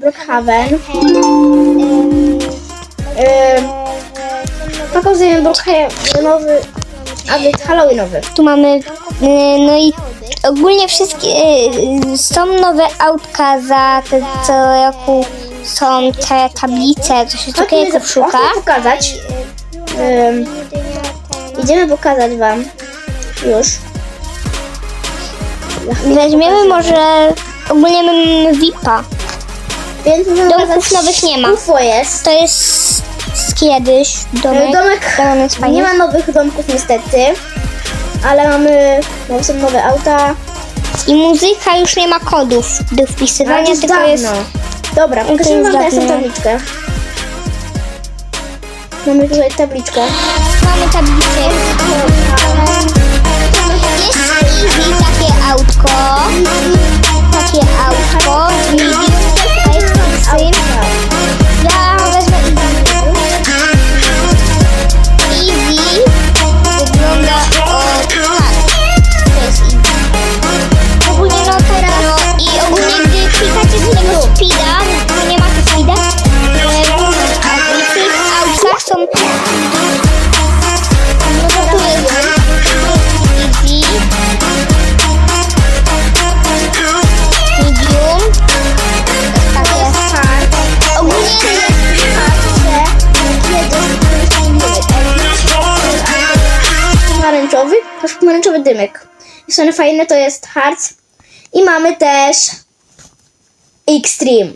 Brookhaven. Ym, Pokazujemy Brookhavenowy, a więc Halloweenowy. Tu mamy, y, no i ogólnie wszystkie, y, są nowe autka za te co roku, są te tablice, to się takiego szuka. Pokazać. Ym, idziemy pokazać wam już. Weźmiemy może, ogólnie mamy VIPa. Więc Domków nowych nie ma. UFO jest. To jest z kiedyś domek. Domek Domek fajny. Nie ma nowych domków niestety, ale mamy, no, są nowe auta. I muzyka już nie ma kodów do wpisywania, tylko dawno. jest... Dobra, jest wam teraz tabliczkę. Mamy tutaj tabliczkę. Mamy tablicę. Jest takie autko. Jest pomarańczowy dymek. Jest one fajne, to jest Hearts. I mamy też Extreme.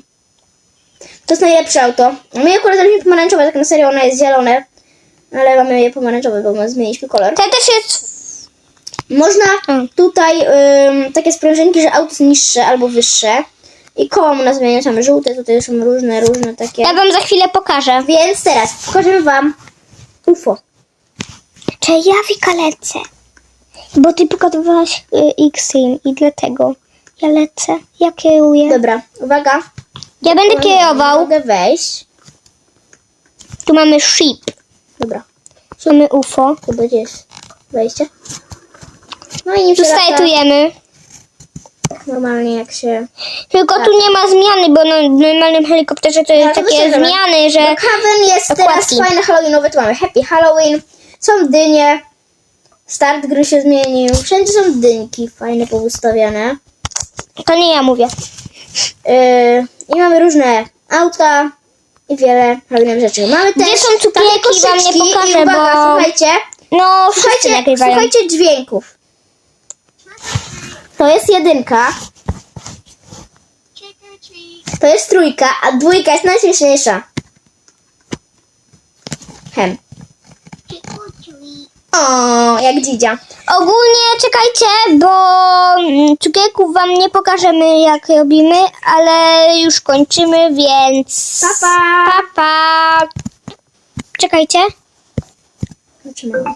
To jest najlepsze auto. My akurat zrobiliśmy pomarańczowe, tak na serio ono jest zielone. Ale mamy je pomarańczowe, bo my zmieniliśmy kolor. to też jest Można tutaj ym, takie sprężynki, że auto jest niższe albo wyższe. I koło można zmieniać, mamy żółte, tutaj są różne, różne takie. ja wam za chwilę pokażę. Więc teraz pokażemy wam UFO. Czy ja Wika lecę? Bo ty pokazywałaś y, X-Sim i dlatego ja lecę. Ja kieruję. Dobra, uwaga. Ja będę kierował. Mogę wejść. Tu mamy ship. Dobra, Mamy UFO. gdzie jest wejście. No i nie Tu przelata startujemy. normalnie jak się... Tylko tu nie ma zmiany, bo na normalnym helikopterze to jest Tak, to takie wysiadamy. zmiany, że Haven jest teraz Okładki. fajny halloweenowy, tu mamy Happy Halloween, są dynie, start gry się zmienił, wszędzie są dynki fajne poustawiane. to nie ja mówię. Yy, I mamy różne auta i wiele halloweenowych rzeczy. Mamy Gdzie też są takie cukierki? Wam nie koszyczki i pokażę, uwaga, bo- słuchajcie, No, wszyscy słuchajcie, nagrywają. słuchajcie dźwięków. To jest jedynka, to jest trójka, a dwójka jest najśmieszniejsza. Hem. O, jak dzidzia. Ogólnie czekajcie, bo mm, cukierków wam nie pokażemy jak robimy, ale już kończymy, więc... Pa, pa. Pa, pa. Czekajcie. Zaczynamy.